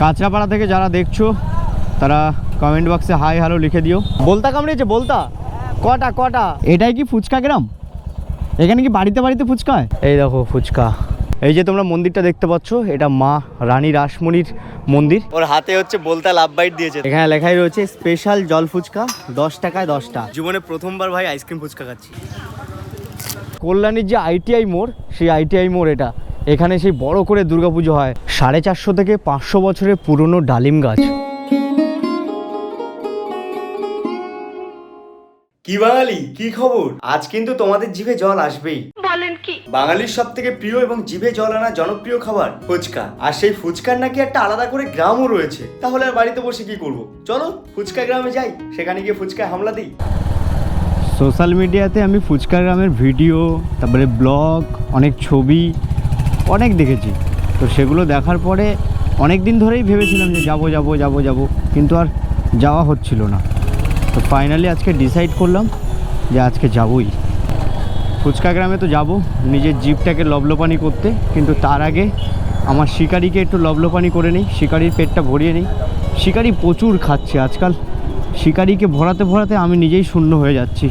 কাঁচরাপাড়া থেকে যারা দেখছ তারা কমেন্ট বক্সে হাই হ্যালো লিখে দিও। বলতা কামড়িয়েছে বলতা। কটা কটা? এটাই কি ফুচকা গ্রাম? এখানে কি বাড়িতে বাড়িতে ফুচকা এই দেখো ফুচকা। এই যে তোমরা মন্দিরটা দেখতে পাচ্ছ এটা মা রানী রাসমণির মন্দির। ওর হাতে হচ্ছে বলতা লাভ বাইট দিয়েছে। এখানে লেখাই রয়েছে স্পেশাল জল ফুচকা দশ টাকায় দশটা। জীবনে প্রথমবার ভাই আইসক্রিম ফুচকা খাচ্ছি। কল্যাণীর যে আইটিআই মোড় সেই আইটিআই মোড় এটা। এখানে সেই বড় করে দুর্গাপুজো হয়। সাড়ে চারশো থেকে পাঁচশো বছরের পুরনো ডালিম গাছ। কি বাঙালি? কি খবর? আজ কিন্তু তোমাদের জিভে জল আসবেই। বলেন কি? বাঙালির সব থেকে প্রিয় এবং জিভে জল আনা জনপ্রিয় খাবার ফুচকা। আর সেই ফুচকার নাকি একটা আলাদা করে গ্রামও রয়েছে। তাহলে আর বাড়িতে বসে কি করব? চলো ফুচকা গ্রামে যাই। সেখানে গিয়ে ফুচকা হামলা দিই। সোশ্যাল মিডিয়াতে আমি ফুচকা গ্রামের ভিডিও তারপরে ব্লগ অনেক ছবি অনেক দেখেছি। তো সেগুলো দেখার পরে অনেক দিন ধরেই ভেবেছিলাম যে যাব যাব যাব যাব, কিন্তু আর যাওয়া হচ্ছিল না। তো ফাইনালি আজকে ডিসাইড করলাম যে আজকে যাবই। ফুচকা গ্রামে তো যাব, নিজের জিপটাকে লবলোপানি করতে, কিন্তু তার আগে আমার শিকারিকে একটু লবলোপানি করে নিই, শিকারির পেটটা ভরিয়ে নিই। শিকারি প্রচুর খাচ্ছে আজকাল। শিকারিকে ভরাতে ভরাতে আমি নিজেই শূন্য হয়ে যাচ্ছি।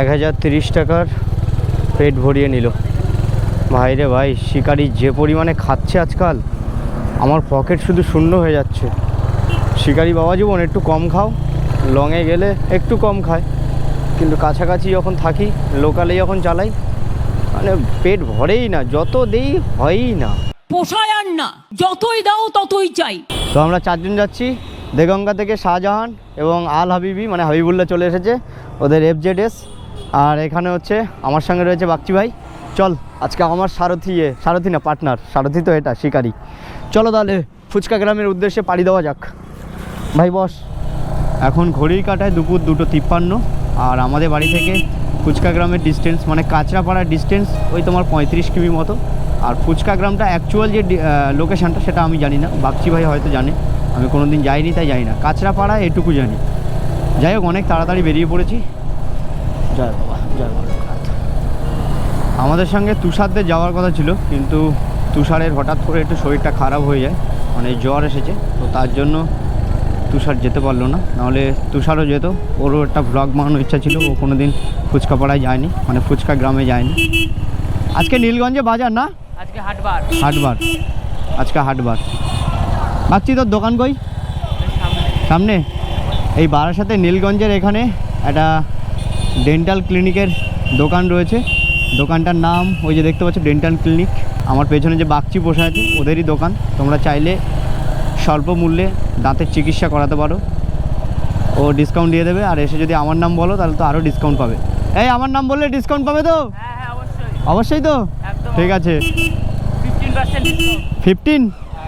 এক হাজার তিরিশ টাকার পেট ভরিয়ে নিল। ভাই রে ভাই শিকারি যে পরিমাণে খাচ্ছে আজকাল আমার পকেট শুধু শূন্য হয়ে যাচ্ছে। শিকারি বাবা জীবন একটু কম খাও লংয়ে গেলে একটু কম খায়। কিন্তু কাছাকাছি যখন থাকি লোকালে যখন চালাই মানে পেট ভরেই না যত দেই হয়ই না। পোষায় আর না যতই দাও ততই চাই। তো আমরা চারজন যাচ্ছি দেগঙ্গা থেকে শাহজাহান এবং আল হাবিবি মানে হাবিবুল্লাহ চলে এসেছে ওদের এফজেডএস আর এখানে হচ্ছে আমার সঙ্গে রয়েছে বাগচি ভাই। চল, আজকে আমার সারথি এ, সারথি না পার্টনার সারথি তো এটা, শিকারি। চলো তাহলে, ফুচকা গ্রামের উদ্দেশ্যে পাড়ি দেওয়া যাক। ভাই, বস। এখন ঘড়ির কাটায় দুপুর দুটো তিপ্পান্ন, আর আমাদের বাড়ি থেকে ফুচকা গ্রামের ডিস্টেন্স মানে কাঁচরাপাড়ার ডিস্টেন্স ওই তোমার পঁয়ত্রিশ কিমি মতো। আর ফুচকা গ্রামটা অ্যাকচুয়াল যে লোকেশানটা সেটা আমি জানি না। বাগচি ভাই হয়তো জানে। আমি কোনো দিন যাইনি, তাই জানি না। কাঁচরাপাড়া এটুকু জানি। যাই হোক, অনেক তাড়াতাড়ি বেরিয়ে পড়েছি। জয় বাবা জয় আমাদের সঙ্গে তুষারদের যাওয়ার কথা ছিল কিন্তু তুষারের হঠাৎ করে একটু শরীরটা খারাপ হয়ে যায় মানে জ্বর এসেছে তো তার জন্য তুষার যেতে পারল না। নাহলে তুষারও যেত ওরও একটা ব্লগ বানানোর ইচ্ছা ছিল ও কোনো দিন ফুচকা পাড়ায় যায়নি মানে ফুচকা গ্রামে যায়নি। আজকে নীলগঞ্জে বাজার না? আজকে হাটবার। হাটবার। আজকে হাটবার। ভাবছি তোর দোকান কই? সামনে? এই বারাসাতে নীলগঞ্জের এখানে একটা ডেন্টাল ক্লিনিকের দোকান রয়েছে। দোকানটার নাম ওই যে দেখতে পাচ্ছ ডেন্টাল ক্লিনিক আমার পেছনে যে বাগচি বসে আছে ওদেরই দোকান। তোমরা চাইলে স্বল্প মূল্যে দাঁতের চিকিৎসা করাতে পারো। ও ডিসকাউন্ট দিয়ে দেবে আর এসে যদি আমার নাম বলো তাহলে তো আরও ডিসকাউন্ট পাবে। এই আমার নাম বললে ডিসকাউন্ট পাবে তো? হ্যাঁ হ্যাঁ অবশ্যই। তো? ঠিক আছে। ফিফটিন ফিফটিন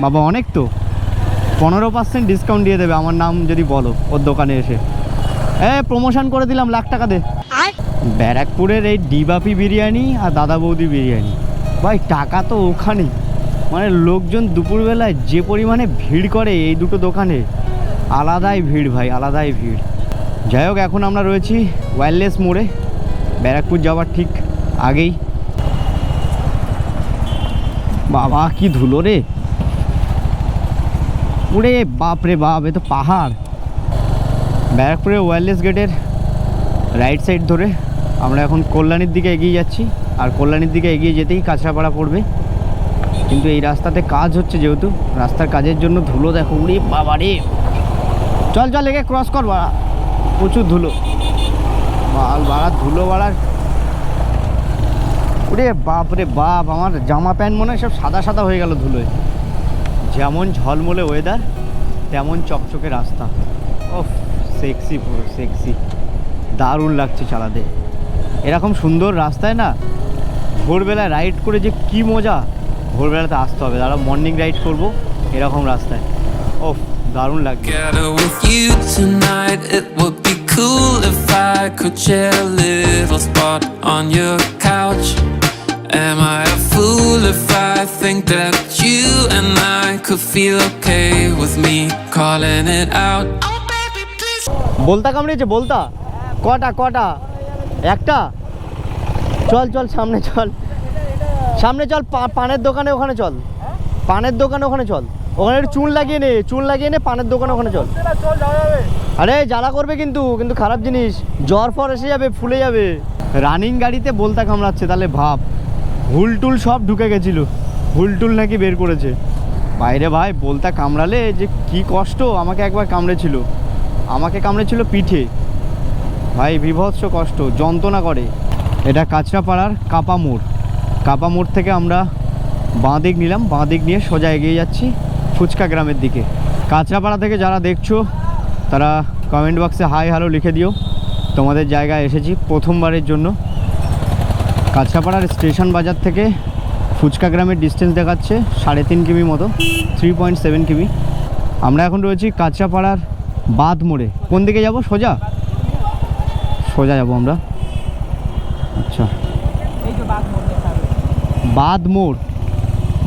বাবা অনেক তো। পনেরো পার্সেন্ট ডিসকাউন্ট দিয়ে দেবে আমার নাম যদি বলো ওর দোকানে এসে। এ প্রমোশন করে দিলাম লাখ টাকা দে। ব্যারাকপুরের এই ডিবাপি বিরিয়ানি আর দাদা বৌদি বিরিয়ানি। ভাই, টাকা তো ওখানেই। মানে লোকজন দুপুরবেলায় যে পরিমাণে ভিড় করে এই দুটো দোকানে, আলাদাই ভিড় ভাই, আলাদাই ভিড়। যাই হোক, এখন আমরা রয়েছি ওয়্যারলেস মোড়ে। ব্যারাকপুর যাওয়ার ঠিক আগেই। বাবা, কি ধুলো রে। ওরে বাপ রে বাপ, এ তো পাহাড়। ব্যারাকপুরের ওয়্যারলেস গেটের রাইট সাইড ধরে আমরা এখন কল্যাণীর দিকে এগিয়ে যাচ্ছি। আর কল্যাণীর দিকে এগিয়ে যেতেই কাছড়াপাড়া পড়বে। কিন্তু এই রাস্তাতে কাজ হচ্ছে যেহেতু, রাস্তার কাজের জন্য ধুলো দেখো উড়ে বাবা রে। চল চল এগে ক্রস কর বাড়া। প্রচুর ধুলো। বাল বাড়া, ধুলো বাড়ার। ওরে বাপ রে বাপ, আমার জামা প্যান্ট মনে হয় সব সাদা সাদা হয়ে গেল ধুলোয়। যেমন ঝলমলে ওয়েদার তেমন চকচকে রাস্তা। ও সেক্সি পুরো সেক্সি দারুণ লাগছে চালাতে। এরকম সুন্দর রাস্তায় না ভোরবেলায় রাইড করে যে কি মজা ভোরবেলাতে আসতে হবে। দাঁড়া মর্নিং রাইড করব এরকম রাস্তায়। ও দারুণ লাগবে বলতাম রে যে বলতা কটা কটা একটা? চল চল, সামনে চল। সামনে চল পানের দোকানে ওখানে চল। পানের দোকানে ওখানে চল। ওখানে একটু চুন লাগিয়ে নে চুন লাগিয়ে নে, পানের দোকানে ওখানে চল। আরে, জ্বালা করবে কিন্তু কিন্তু খারাপ জিনিস। জ্বর ফর এসে যাবে, ফুলে যাবে। রানিং গাড়িতে বলতা কামড়াচ্ছে, তাহলে ভাব। হুলটুল সব ঢুকে গেছিল। হুলটুল নাকি বের করেছে। বাইরে ভাই, বলতা কামড়ালে যে কি কষ্ট, আমাকে একবার কামড়েছিল। আমাকে কামড়েছিল পিঠে। ভাই, বিভৎস কষ্ট, যন্ত্রণা করে। এটা কাঁচরাপাড়ার কাপা মোড়। কাপা মোড় থেকে আমরা বাঁ দিক নিলাম, বাঁ দিক নিয়ে সোজা এগিয়ে যাচ্ছি ফুচকা গ্রামের দিকে। কাঁচরাপাড়া থেকে যারা দেখছ, তারা কমেন্ট বক্সে হাই হ্যালো লিখে দিও। তোমাদের জায়গায় এসেছি প্রথমবারের জন্য। কাঁচরাপাড়ার স্টেশন বাজার থেকে ফুচকা গ্রামের ডিস্টেন্স দেখাচ্ছে সাড়ে তিন কিমি মতো থ্রি পয়েন্ট সেভেন কিমি। আমরা এখন রয়েছি কাঁচরাপাড়ার বাঁধ মোড়ে। কোন দিকে যাব, সোজা? সোজা যাব আমরা। আচ্ছা। বাদ মোড়।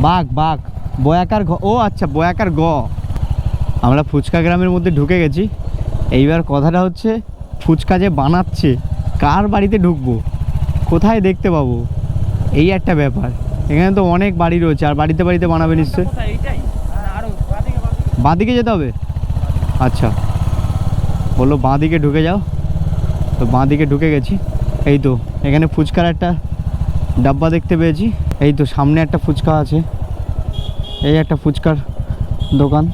বাঘ বাঘ। বয়াকার ঘ ও আচ্ছা বয়াকার গ। আমরা ফুচকা গ্রামের মধ্যে ঢুকে গেছি। এইবার কথাটা হচ্ছে, ফুচকা যে বানাচ্ছে, কার বাড়িতে ঢুকবো? কোথায় দেখতে পাবো? এই একটা ব্যাপার। এখানে তো অনেক বাড়ি রয়েছে, আর বাড়িতে বাড়িতে বানাবে নিশ্চয়? বাঁদিকে যেতে হবে? আচ্ছা। বলল, বাঁদিকে ঢুকে যাও। তো বাঁদিকে ঢুকে গেছি। এই তো, এখানে ফুচকার একটা ডাব্বা দেখতে পেয়েছি। এই তো, সামনে একটা ফুচকা আছে। এই একটা ফুচকার দোকান।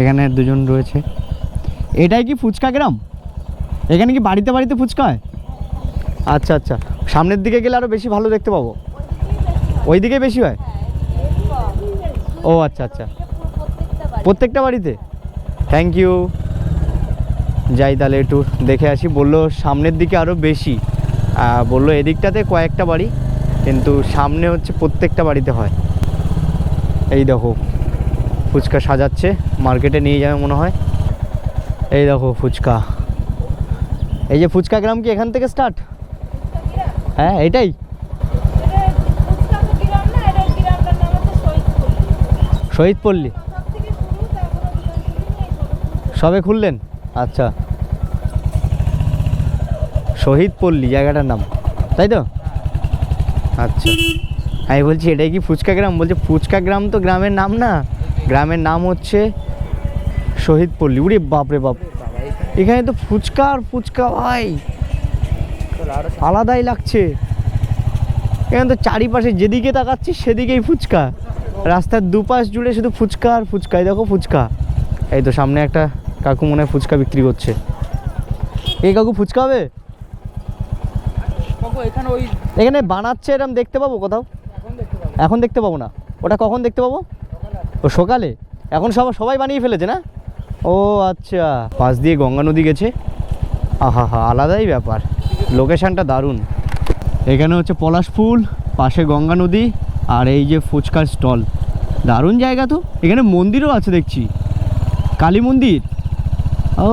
এখানে দুজন রয়েছে। এটাই কি ফুচকা গ্রাম? এখানে কি বাড়িতে বাড়িতে ফুচকা হয়? আচ্ছা আচ্ছা। সামনের দিকে গেলে আরও বেশি ভালো দেখতে পাবো। ওই দিকে বেশি হয়? ও আচ্ছা আচ্ছা। প্রত্যেকটা বাড়িতে? থ্যাংক ইউ যাই তাহলে একটু দেখে আসি। বলল সামনের দিকে আরও বেশি। বলল এদিকটাতে কয়েকটা বাড়ি, কিন্তু সামনে হচ্ছে প্রত্যেকটা বাড়িতে হয়। এই দেখো, ফুচকা সাজাচ্ছে, মার্কেটে নিয়ে যাবে মনে হয়। এই দেখো ফুচকা। এই যে ফুচকা গ্রাম কি এখান থেকে স্টার্ট হ্যাঁ এটাই। শহীদ পল্লী সবে খুললেন? আচ্ছা। শহীদ পল্লী, জায়গাটার নাম। তাই তো? আচ্ছা। আমি বলছি, এটাই কি ফুচকা গ্রাম? বলছে, ফুচকা গ্রাম তো গ্রামের নাম না। গ্রামের নাম হচ্ছে শহীদ পল্লী। উরে বাপরে বাপ। এখানে তো ফুচকা আর ফুচকা, ভাই। আলাদাই লাগছে। এখানে তো চারিপাশে যেদিকে তাকাচ্ছি, সেদিকেই ফুচকা। রাস্তার দুপাশ জুড়ে শুধু ফুচকা আর ফুচকা এই দেখো ফুচকা। এই তো সামনে একটা কাকু মনে হয় ফুচকা বিক্রি করছে। এই কাকু ফুচকা হবে? এখানে ওই এখানে বানাচ্ছে এরম দেখতে পাবো কোথাও? এখন দেখতে পাবো। না। ওটা কখন দেখতে পাবো? ও সকালে? এখন সব সবাই বানিয়ে ফেলেছে না? ও আচ্ছা পাশ দিয়ে গঙ্গা নদী গেছে। আহা হা আলাদাই ব্যাপার। লোকেশানটা দারুণ। এখানে হচ্ছে পলাশ ফুল পাশে গঙ্গা নদী আর এই যে ফুচকার স্টল। দারুণ জায়গা তো। এখানে মন্দিরও আছে দেখছি। কালী মন্দির? ও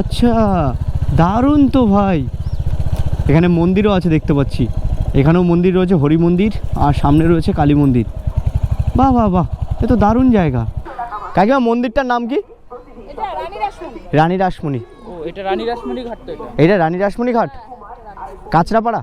আচ্ছা। দারুণ তো ভাই। এখানে মন্দিরও আছে দেখতে পাচ্ছি। এখানেও মন্দির রয়েছে হরি মন্দির আর সামনে রয়েছে কালী মন্দির। বাহ বাহ বাহ এ তো দারুণ জায়গা। কাকিমা মন্দিরটার নাম কি? রানী রাসমণি। এটা রানী রাসমণি ঘাট তো এটা রানী রাসমণি ঘাট? কাঁচরাপাড়া?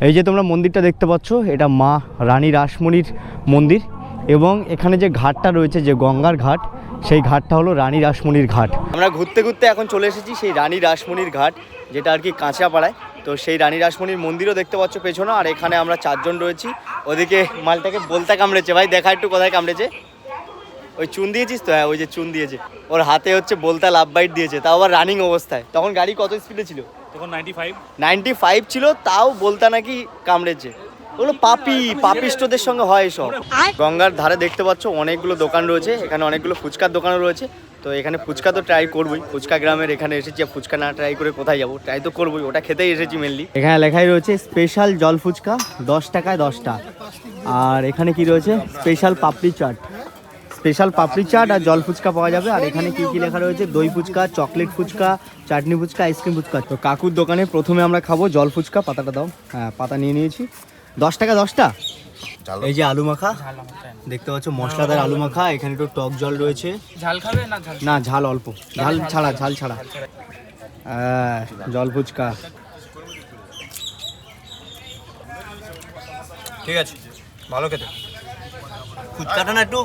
এই যে তোমরা মন্দিরটা দেখতে পাচ্ছ এটা মা রানী রাসমণির মন্দির। এবং এখানে যে ঘাটটা রয়েছে যে গঙ্গার ঘাট সেই ঘাটটা হলো রানী রাসমণির ঘাট। আমরা ঘুরতে ঘুরতে এখন চলে এসেছি সেই রানী রাসমণির ঘাট যেটা আর কি কাঁচরাপাড়ায় তো সেই রানী রাসমণির মন্দিরও দেখতে পাচ্ছ পেছনে আর এখানে আমরা চারজন রয়েছি। ওদিকে মালটাকে বলতে কামড়েছে ভাই দেখা একটু কোথায় কামড়েছে? ওই চুন দিয়েছিস তো? হ্যাঁ ওই যে চুন দিয়েছে। ওর হাতে হচ্ছে বলতা লাভ বাইট দিয়েছে তাও আবার রানিং অবস্থায়। তখন গাড়ি কত স্পিডে ছিল? তখন নাইনটি ফাইভ নাইনটি ফাইভ ছিল তাও বলতা নাকি কামড়েছে। ওগুলো পাপি, পাপিষ্টদের সঙ্গে হয় এসব গঙ্গার ধারে দেখতে পাচ্ছ অনেকগুলো দোকান রয়েছে, এখানে অনেকগুলো ফুচকার দোকানও রয়েছে। তো এখানে ফুচকা তো ট্রাই করবই, ফুচকা গ্রামের এখানে এসেছি ফুচকা না ট্রাই করে কোথায় যাব? ট্রাই তো করবোই, ওটা খেতেই এসেছি মেনলি এখানে লেখাই রয়েছে স্পেশাল জল ফুচকা, দশ টাকায় দশটা। আর এখানে কি রয়েছে? স্পেশাল পাপড়ি চাট। স্পেশাল পাপড়ি চাট আর জল ফুচকা পাওয়া যাবে। আর এখানে কি কি লেখা রয়েছে? দই fuchka chocolate fuchka, chutney fuchka ice cream fuchka. তো কাকুর দোকানে প্রথমে আমরা খাব জল ফুচকা, পাতাটা দাও। হ্যাঁ পাতা নিয়ে নিয়েছি। দশ টাকা দশটা? এই যে আলু মাখা দেখতে পাচ্ছ মশলাদার আলু মাখা এখানে একটু টক জল রয়েছে। ঝাল খাবে না ঝাল না ঝাল অল্প। ঝাল ছাড়া ঝাল ছাড়া। হ্যাঁ, জল ফুচকা। ঠিক আছে ভালো খেতে। ফুচকাটা না একটু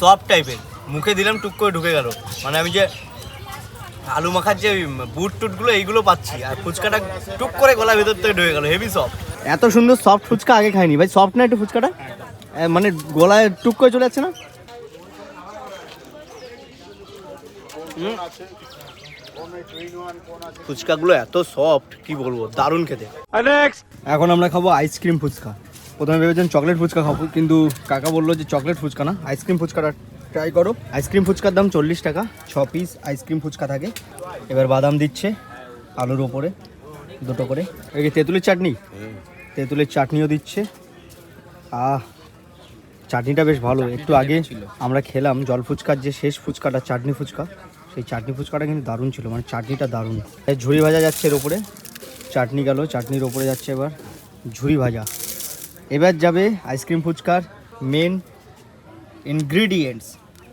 সফট টাইপের মুখে দিলাম টুক করে ঢুকে গেল। মানে আমি যে আলু মাখার যে বুট টুটগুলো এইগুলো পাচ্ছি। আর ফুচকাটা টুক করে গলা ভেতর থেকে ঢুকে গেল হেভি সফট এত সুন্দর সফট ফুচকা আগে খাইনি। ভাই সফট না একটু ফুচকাটা? মানে গলায় টুক করে চলে যাচ্ছে না? হুম। ফুচকাগুলো এত সফট কি বলব দারুণ খেতে। এখন আমরা খাব আইসক্রিম ফুচকা। প্রথমে ভেবেছেন চকলেট ফুচকা খাব কিন্তু কাকা বলল যে চকলেট ফুচকা না। আইসক্রিম ফুচকাটা ট্রাই করো। আইসক্রিম ফুচকার দাম চল্লিশ টাকা ছ পিস আইসক্রিম ফুচকা থাকে। এবার বাদাম দিচ্ছে আলুর ওপরে দুটো করে। এই তেঁতুলের চাটনি? তেঁতুলের চাটনিও দিচ্ছে। আহ চাটনিটা বেশ ভালো। একটু আগে আমরা খেলাম জল ফুচকার যে শেষ ফুচকাটা চাটনি ফুচকা সেই চাটনি ফুচকাটা কিন্তু দারুণ ছিল মানে চাটনিটা দারুণ। এই ঝুড়ি ভাজা যাচ্ছে এর ওপরে। চাটনি গেল চাটনির ওপরে যাচ্ছে এবার ঝুড়ি ভাজা। এবার যাবে আইসক্রিম ফুচকার মেন ইনগ্রিডিয়েন্টস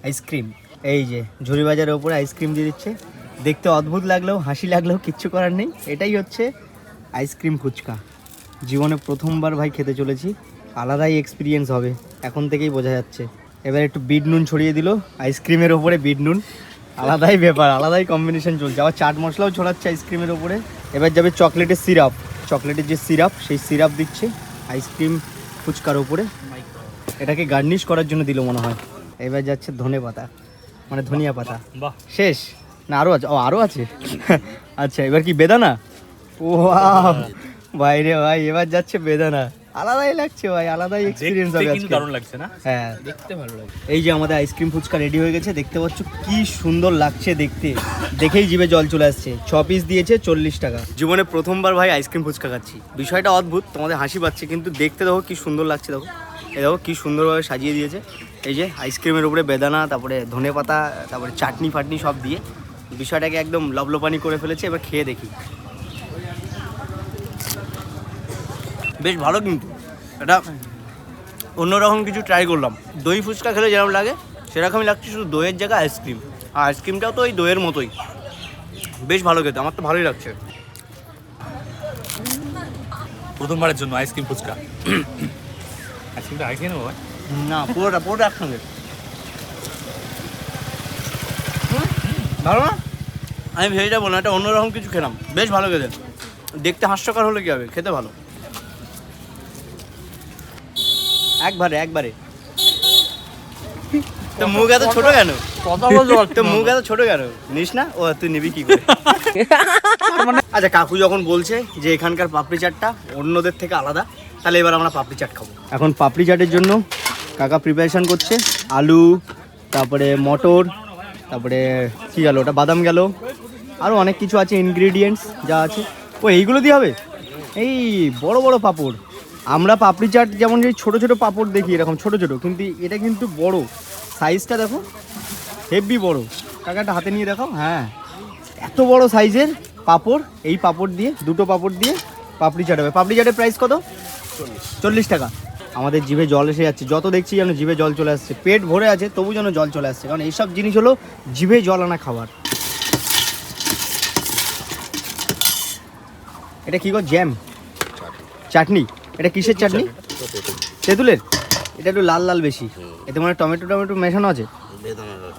আইসক্রিম। এই যে ঝুড়ি ভাজার ওপরে আইসক্রিম দিয়ে দিচ্ছে। দেখতে অদ্ভুত লাগলেও হাসি লাগলেও কিচ্ছু করার নেই। এটাই হচ্ছে আইসক্রিম ফুচকা। জীবনে প্রথমবার ভাই খেতে চলেছি। আলাদাই এক্সপিরিয়েন্স হবে এখন থেকেই বোঝা যাচ্ছে। এবার একটু বিট নুন ছড়িয়ে দিল আইসক্রিমের ওপরে বিট নুন। আলাদাই ব্যাপার আলাদাই কম্বিনেশন চলছে। আবার চাট মশলাও ছড়াচ্ছে আইসক্রিমের ওপরে। এবার যাবে চকলেটের সিরাপ চকলেটের যে সিরাপ সেই সিরাপ দিচ্ছে আইসক্রিম ফুচকার ওপরে। এটাকে গার্নিশ করার জন্য দিল মনে হয়। এবার যাচ্ছে ধনে পাতা মানে ধনিয়া পাতা। বাহ। শেষ? না আরও আছে। ও আরও আছে? আচ্ছা এবার কি বেদানা? ও ভাই রে ভাই এবার যাচ্ছে বেদানা। আলাদাই লাগছে ভাই আলাদাই এক্সপিরিয়েন্স হবে আজকে। দারুণ লাগছে না? হ্যাঁ। দেখতে ভালো লাগে এই যে আমাদের আইসক্রিম ফুচকা রেডি হয়ে গেছে দেখতে পাচ্ছ কি সুন্দর লাগছে দেখতে। দেখেই জিভে জল চলে আসছে। ছ পিস দিয়েছে চল্লিশ টাকা। জীবনে প্রথমবার ভাই আইসক্রিম ফুচকা খাচ্ছি। বিষয়টা অদ্ভুত তোমাদের হাসি পাচ্ছে কিন্তু দেখতে দেখো কি সুন্দর লাগছে দেখো। এই দেখো কি সুন্দরভাবে সাজিয়ে দিয়েছে। এই যে আইসক্রিমের উপরে বেদানা তারপরে ধনে পাতা তারপরে চাটনি ফাটনি সব দিয়ে বিষয়টাকে একদম লবলোপানি করে ফেলেছে এবার খেয়ে দেখি। বেশ ভালো কিন্তু। এটা অন্যরকম কিছু ট্রাই করলাম। দই ফুচকা খেলে যেরকম লাগে সেরকমই লাগছে শুধু দইয়ের জায়গায় আইসক্রিম আর আইসক্রিমটাও তো ওই দইয়ের মতোই। বেশ ভালো খেতে আমার তো ভালোই লাগছে। প্রথমবারের জন্য আইসক্রিম ফুচকা। আইসক্রিমটা আগে নেব না পুরোটা পুরোটা একসঙ্গে। ভালো না? আমি ভেবে যাব না এটা অন্যরকম কিছু খেলাম। বেশ ভালো খেতে। দেখতে হাস্যকর হলে কি হবে? খেতে ভালো। একবারে একবারে। তো মুখ এত ছোট কেন? তো মুখ এত ছোট কেন? নিস না? ও, তুই নিবি কি করে? আচ্ছা কাকু যখন বলছে যে এখানকার পাপড়ি চাটটা অন্যদের থেকে আলাদা, তাহলে এবার আমরা পাপড়ি চাট খাব। এখন পাপড়ি চাটের জন্য কাকা প্রিপারেশন করছে। আলু, তারপরে মটর, তারপরে কি গেল? ওটা বাদাম গেল। আরও অনেক কিছু আছে ইনগ্রিডিয়েন্টস যা আছে। ও, এইগুলো দিয়ে হবে? এই বড় বড় পাপড়। আমরা পাপড়ি চাট যেমন যে ছোট ছোট পাপড় দেখি এরকম ছোট ছোট কিন্তু এটা কিন্তু বড়। সাইজটা দেখো হেভি বড়। কাকাটা হাতে নিয়ে দেখাও হ্যাঁ। এত বড় সাইজের পাপড় এই পাপড় দিয়ে দুটো পাপড় দিয়ে পাপড়ি চাট হবে। পাপড়ি চাটের প্রাইস কত? চল্লিশ। টাকা। আমাদের জিভে জল এসে যাচ্ছে। যত দেখছি যেন জিভে জল চলে আসছে। পেট ভরে আছে তবু যেন জল চলে আসছে। কারণ এইসব জিনিস হলো জিভে জল আনা খাবার। এটা কি গো? জ্যাম চাটনি? এটা কিসের চাটনি? তেঁতুলের? এটা একটু লাল লাল বেশি। এতে মানে টমেটো টমেটো মেশানো আছে?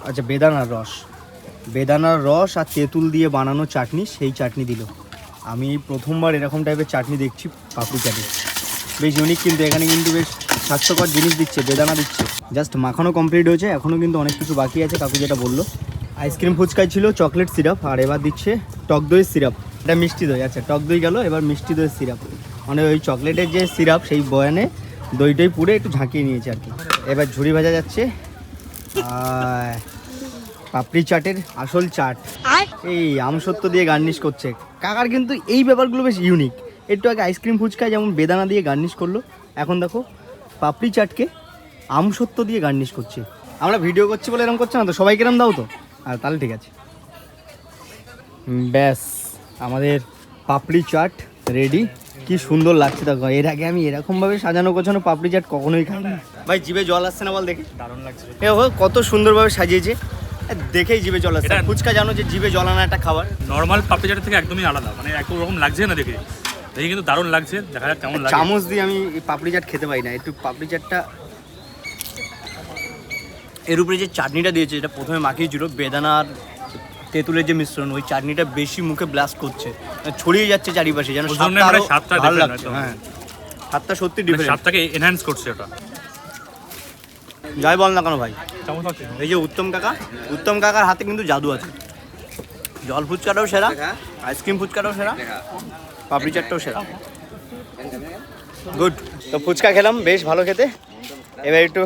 আচ্ছা বেদানার রস। বেদানার রস আর তেঁতুল দিয়ে বানানো চাটনি সেই চাটনি দিল। আমি প্রথমবার এরকম টাইপের চাটনি দেখছি পাপড়ি চাটনি। বেশ ইউনিক কিন্তু এখানে কিন্তু বেশ স্বাস্থ্যকর জিনিস দিচ্ছে বেদানা দিচ্ছে। জাস্ট মাখানো কমপ্লিট হয়েছে এখনও কিন্তু অনেক কিছু বাকি আছে কাকু যেটা বলল। আইসক্রিম ফুচকায় ছিল চকলেট সিরাপ আর এবার দিচ্ছে টক দইয়ের সিরাপ এটা মিষ্টি দই আচ্ছা টক দই গেল এবার মিষ্টি দইয়ের সিরাপ মানে ওই চকলেটের যে সিরাপ সেই বয়ানে দইটাই পুড়ে একটু ঝাঁকিয়ে নিয়েছে আর কি। এবার ঝুড়ি ভাজা যাচ্ছে। আর পাপড়ি চাটের আসল চাট। এই আমসত্ব দিয়ে গার্নিশ করছে। কাকার কিন্তু এই ব্যাপারগুলো বেশ ইউনিক একটু আগে আইসক্রিম ফুচকায় যেমন বেদানা দিয়ে গার্নিশ করল এখন দেখো পাপড়ি চাটকে আমসত্ব দিয়ে গার্নিশ করছে। আমরা ভিডিও করছি বলে এরকম করছে না তো? সবাই কিরম দাও তো? আর তাহলে ঠিক আছে। ব্যাস আমাদের পাপড়ি চাট রেডি কি সুন্দর লাগছে দেখো। এর আগে আমি এরকমভাবে সাজানো গোছানো পাপড়ি চাট কখনোই খাইনি। ভাই জিভে জল আসছে না বল দেখে? দারুণ লাগছে এ ও কত সুন্দরভাবে সাজিয়েছে। দেখেই জিভে জল আসছে। এটা- ফুচকা জানো যে জিভে জল আনা একটা খাবার। নর্মাল পাপড়ি চাটের থেকে একদমই আলাদা। মানে একরকম লাগছে না দেখে। দেখি কিন্তু দারুণ লাগছে। দেখা যাক কেমন লাগে। চামচ দিয়ে আমি এই পাপড়ি চাট খেতে পারি না। একটু পাপড়ি চাটটা এর উপরে যে চাটনিটা দিয়েছে যেটা প্রথমে মাখিয়েছিল বেদানা আর তেঁতুলের যে মিশ্রণ ওই চাটনিটা বেশি মুখে ব্লাস্ট করছে। মানে ছড়িয়ে যাচ্ছে চারিপাশে যেন স্বাদটা মানে স্বাদটা ভালো লাগছে। হ্যাঁ। স্বাদটা সত্যি মানে ডিফারেন্ট স্বাদটাকে এনহ্যান্স করছে ওটা। যাই বল না কেন ভাই। এই যে উত্তম কাকা উত্তম কাকার হাতে কিন্তু জাদু আছে। জল ফুচকাটাও সেরা আইসক্রিম ফুচকাটাও সেরা পাপড়ি চাটটাও সেরা। গুড তো ফুচকা খেলাম বেশ ভালো খেতে। এবার একটু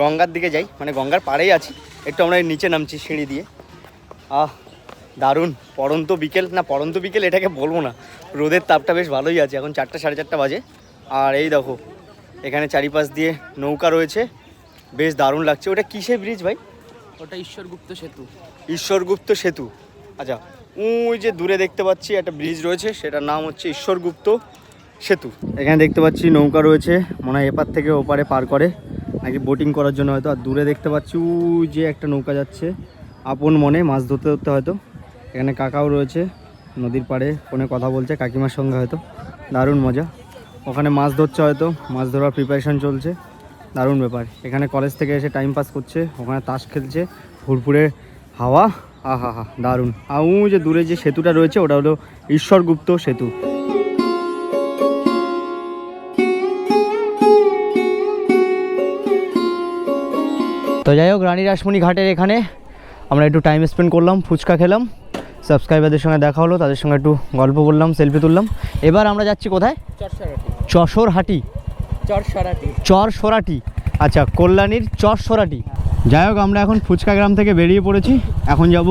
গঙ্গার দিকে যাই মানে গঙ্গার পাড়েই আছি। একটু আমরা নিচে নামছি সিঁড়ি দিয়ে। আহ দারুণ। পড়ন্ত বিকেল না পড়ন্ত বিকেল এটাকে বলব না। রোদের তাপটা বেশ ভালোই আছে এখন চারটা সাড়ে চারটা বাজে। আর এই দেখো এখানে চারিপাশ দিয়ে নৌকা রয়েছে। বেশ দারুণ লাগছে। ওটা কিসের ব্রিজ ভাই? ওটা ঈশ্বরগুপ্ত সেতু। ঈশ্বরগুপ্ত সেতু। আচ্ছা ওই যে দূরে দেখতে পাচ্ছি একটা ব্রিজ রয়েছে সেটার নাম হচ্ছে ঈশ্বরগুপ্ত সেতু। এখানে দেখতে পাচ্ছি নৌকা রয়েছে মনে হয় এপার থেকে ওপারে পার করে। নাকি বোটিং করার জন্য হয়তো আর দূরে দেখতে পাচ্ছি ওই যে একটা নৌকা যাচ্ছে। আপন মনে মাছ ধরতে ধরতে হয়তো। এখানে কাকাও রয়েছে, নদীর পাড়ে, ফোনে কথা বলছে, কাকিমার সঙ্গে হয়তো। দারুণ মজা। ওখানে মাছ ধরছে হয়তো, মাছ ধরার প্রিপারেশন চলছে। দারুণ ব্যাপার। এখানে কলেজ থেকে এসে টাইম পাস করছে, ওখানে তাস খেলছে, ফুরফুরে হাওয়া আহা হা দারুণ আউ যে দূরে যে সেতুটা রয়েছে, ওটা হলো ঈশ্বরগুপ্ত সেতু। তো যাই হোক, রানী রাসমণি ঘাটের এখানে আমরা একটু টাইম স্পেন্ড করলাম ফুচকা খেলাম সাবস্ক্রাইবারদের সঙ্গে দেখা হলো তাদের সঙ্গে একটু গল্প বললাম সেলফি তুললাম। এবার আমরা যাচ্ছি কোথায়? চরসরাটি। চর সরাটি আচ্ছা কল্যাণীর চর সরাটি যাই হোক আমরা এখন ফুচকা গ্রাম থেকে বেরিয়ে পড়েছি। এখন যাব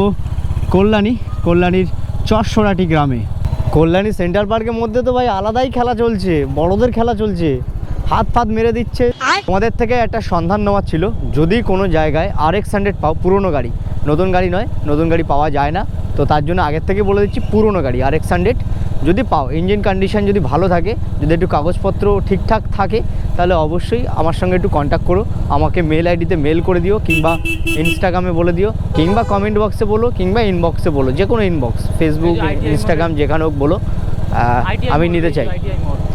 কল্যাণী কল্যাণীর চর সরাটি গ্রামে। কল্যাণী সেন্ট্রাল পার্কের মধ্যে তো ভাই আলাদাই খেলা চলছে বড়দের খেলা চলছে। হাত ফাত মেরে দিচ্ছে। তোমাদের থেকে একটা সন্ধান নেওয়ার ছিল। যদি কোনো জায়গায় আর এক্স হান্ড্রেড পাও পুরনো গাড়ি। নতুন গাড়ি নয় নতুন গাড়ি পাওয়া যায় না। তো তার জন্য আগের থেকে বলে দিচ্ছি পুরনো গাড়ি আর এক্স হান্ড্রেড যদি পাও ইঞ্জিন কন্ডিশন যদি ভালো থাকে যদি একটু কাগজপত্র ঠিকঠাক থাকে তাহলে অবশ্যই আমার সঙ্গে একটু কন্ট্যাক্ট করো। আমাকে মেল আইডিতে মেল করে দিও কিংবা ইনস্টাগ্রামে বলে দিও কিংবা কমেন্ট বক্সে বলো কিংবা ইনবক্সে বলো। যে কোনো ইনবক্স ফেসবুক ইনস্টাগ্রাম যেখানে হোক বলো। আমি নিতে চাই।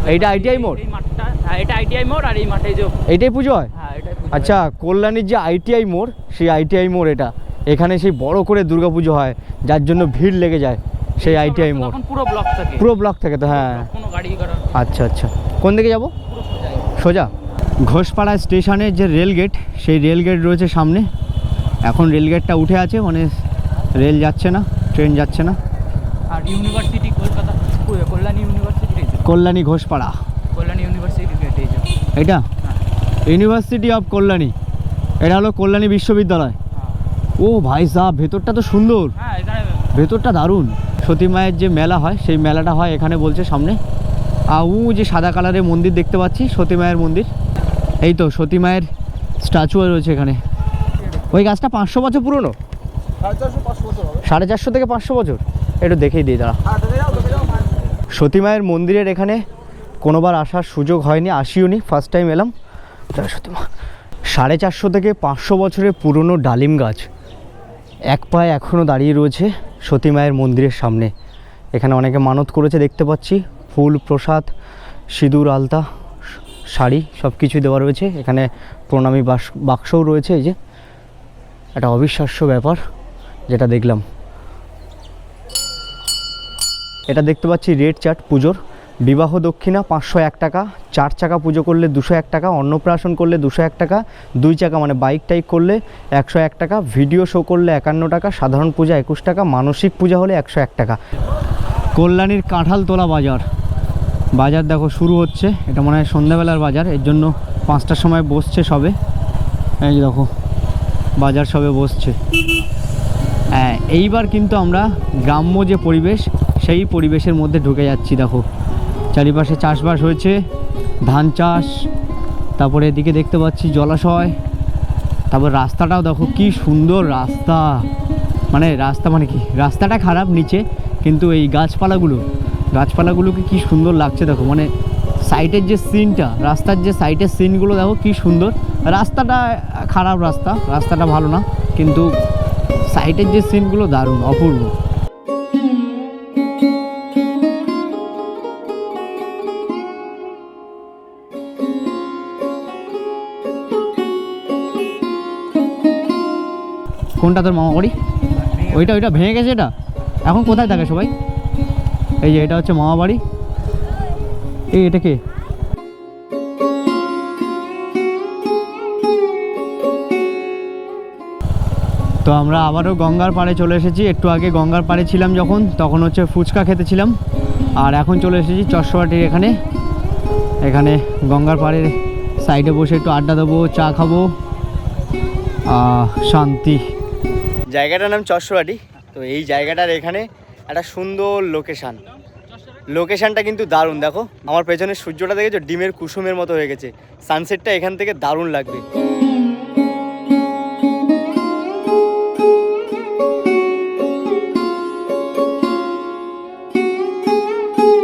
এইটা ITI মোড়? এই মাঠটা হ্যাঁ এটা আইটিআই মোড় আর এই মাঠে যে এইটাই পুজো হয়? হ্যাঁ এটা আচ্ছা কল্যাণীর যে আইটিআই মোড় সেই আইটিআই মোড় এটা এখানে সেই বড় করে দুর্গা দুর্গাপুজো হয় যার জন্য ভিড় লেগে যায় সেই আইটিআই মোড় পুরো ব্লক থাকে। পুরো ব্লক থেকে তো হ্যাঁ। কোনো গাড়ি করা আচ্ছা আচ্ছা। কোন দিকে যাব? সোজা। ঘোষপাড়া স্টেশনের যে রেল গেট সেই রেল গেট রয়েছে সামনে। এখন রেল গেটটা উঠে আছে মানে রেল যাচ্ছে না ট্রেন যাচ্ছে না। আর ইউনিভার্সিটি কলকাতা কো- কল্যাণী ইউনিভার্সিটি এই যে কল্যাণী ঘোষপাড়া। কল্যাণী ইউনিভার্সিটি এটা ইউনিভার্সিটি অফ কল্যাণী। এটা হলো কল্যাণী বিশ্ববিদ্যালয়। ও ভাই সাহ ভেতরটা তো সুন্দর। হ্যাঁ ভেতরটা দারুণ। সতী মায়ের যে মেলা হয় সেই মেলাটা হয় এখানে বলছে সামনে। আর উ যে সাদা কালারের মন্দির দেখতে পাচ্ছি সতী মায়ের মন্দির। এই তো সতী মায়ের স্ট্যাচু রয়েছে এখানে। ওই গাছটা পাঁচশো বছর পুরনো? সাড়ে চারশো থেকে পাঁচশো বছর। একটু দেখেই দিই দাঁড়া। সতী মায়ের মন্দিরের এখানে কোনোবার আসার সুযোগ হয়নি আসিও নি ফার্স্ট টাইম এলাম। জয় সতী মা সাড়ে চারশো থেকে পাঁচশো বছরের পুরনো ডালিম গাছ এক পায়ে এখনও দাঁড়িয়ে রয়েছে সতী মায়ের মন্দিরের সামনে। এখানে অনেকে মানত করেছে, দেখতে পাচ্ছি, ফুল, প্রসাদ, সিঁদুর, আলতা, শাড়ি সব কিছুই দেওয়া রয়েছে। এখানে প্রণামী বাস বাক্সও রয়েছে, এই যে। একটা অবিশ্বাস্য ব্যাপার, যেটা দেখলাম। এটা দেখতে পাচ্ছি রেড চার্ট পুজোর। বিবাহ দক্ষিণা পাঁচশো এক টাকা, চার চাকা পুজো করলে দুশো এক টাকা, অন্নপ্রাশন করলে দুশো এক টাকা, দুই চাকা মানে বাইক টাইক করলে একশো এক টাকা ভিডিও শো করলে একান্ন টাকা, সাধারণ পূজা একুশ টাকা, মানসিক পূজা হলে একশো এক টাকা। কল্যাণীর কাঁঠালতলা বাজার। বাজার দেখো, শুরু হচ্ছে। এটা মনে হয় সন্ধ্যাবেলার বাজার, এর জন্য পাঁচটার সময় বসছে সবে। এই দেখো, বাজার সবে বসছে। হ্যাঁ এইবার কিন্তু আমরা গ্রাম্য যে পরিবেশ সেই পরিবেশের মধ্যে ঢুকে যাচ্ছি, দেখো। চারিপাশে চাষবাস হয়েছে, ধান চাষ, তারপরে এদিকে দেখতে পাচ্ছি জলাশয়, তারপর রাস্তাটাও দেখো কি সুন্দর রাস্তা। মানে রাস্তা মানে কি? রাস্তাটা খারাপ নিচে, কিন্তু এই গাছপালাগুলো, গাছপালাগুলোকে কি সুন্দর লাগছে দেখো। মানে সাইডের যে সিনটা, রাস্তার যে সাইডের সিনগুলো দেখো কি সুন্দর। রাস্তাটা খারাপ রাস্তা, রাস্তাটা ভালো না, কিন্তু সাইডের যে সিনগুলো দারুণ, অপূর্ব। কোনটা তোর মামা বাড়ি? ওইটা ওইটা ভেঙে গেছে এটা? এখন কোথায় থাকে সবাই? এই যে, এটা হচ্ছে মামা বাড়ি। এই, এটা কে? তো আমরা আবারও গঙ্গার পাড়ে চলে এসেছি। একটু আগে গঙ্গার পাড়ে ছিলাম যখন, তখন হচ্ছে ফুচকা খেতে ছিলাম। আর এখন চলে এসেছি চশোয়াটির এখানে। এখানে গঙ্গার পাড়ের সাইডে বসে একটু আড্ডা দেবো, চা খাব শান্তি। জায়গাটার নাম চশোয়াটি। তো এই জায়গাটার এখানে একটা সুন্দর লোকেশান লোকেশানটা কিন্তু দারুণ, দেখো। আমার পেছনে সূর্যটা দেখেছ? ডিমের কুসুমের মতো হয়ে গেছে। সানসেটটা এখান থেকে দারুণ লাগবে।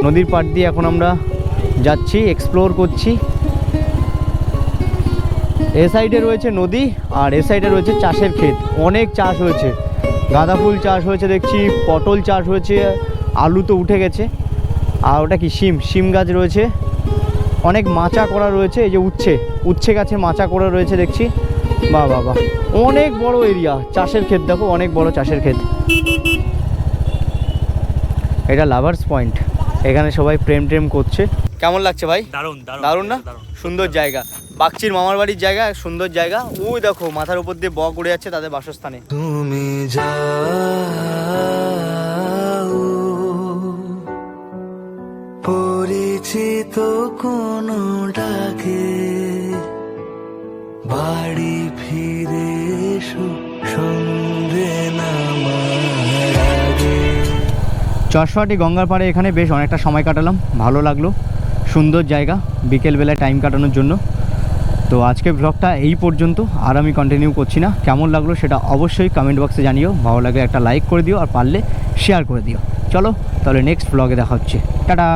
নদীর পাড় দিয়ে এখন আমরা যাচ্ছি এক্সপ্লোর করছি। এ সাইডে রয়েছে নদী আর এ সাইডে রয়েছে চাষের ক্ষেত। অনেক চাষ হয়েছে। গাঁদা ফুল চাষ হয়েছে দেখছি পটল চাষ হয়েছে আলু তো উঠে গেছে। আর ওটা কি শিম? শিম গাছ রয়েছে। অনেক মাচা করা রয়েছে এই যে উচ্ছে। উচ্ছে গাছে মাচা করা রয়েছে দেখছি। বাহ বাহ বাহ। অনেক বড় এরিয়া। চাষের ক্ষেত দেখো অনেক বড় চাষের ক্ষেত। এটা লাভার্স পয়েন্ট। এখানে সবাই প্রেম প্রেম করছে। কেমন লাগছে ভাই? দারুণ দারুণ। দারুণ না? সুন্দর জায়গা। বাগচির মামার বাড়ির জায়গা সুন্দর জায়গা। ওই দেখো মাথার উপর দিয়ে বক উড়ে যাচ্ছে তাদের বাসস্থানে। তুমি যাও পরিচিত কোনো ডাকে বাড়ি ফিরে এসো সন্ধে আগে। গঙ্গার পাড়ে এখানে বেশ অনেকটা সময় কাটালাম ভালো লাগল। সুন্দর জায়গা বিকেলবেলায় টাইম কাটানোর জন্য। তো আজকে ব্লগটা এই পর্যন্ত। আর আমি কন্টিনিউ করছি না। কেমন লাগল সেটা অবশ্যই কমেন্ট বক্সে জানিও। ভালো লাগে একটা লাইক করে দিও, আর পারলে শেয়ার করে দিও। চলো, তাহলে নেক্সট ব্লগে দেখা হচ্ছে। টাটা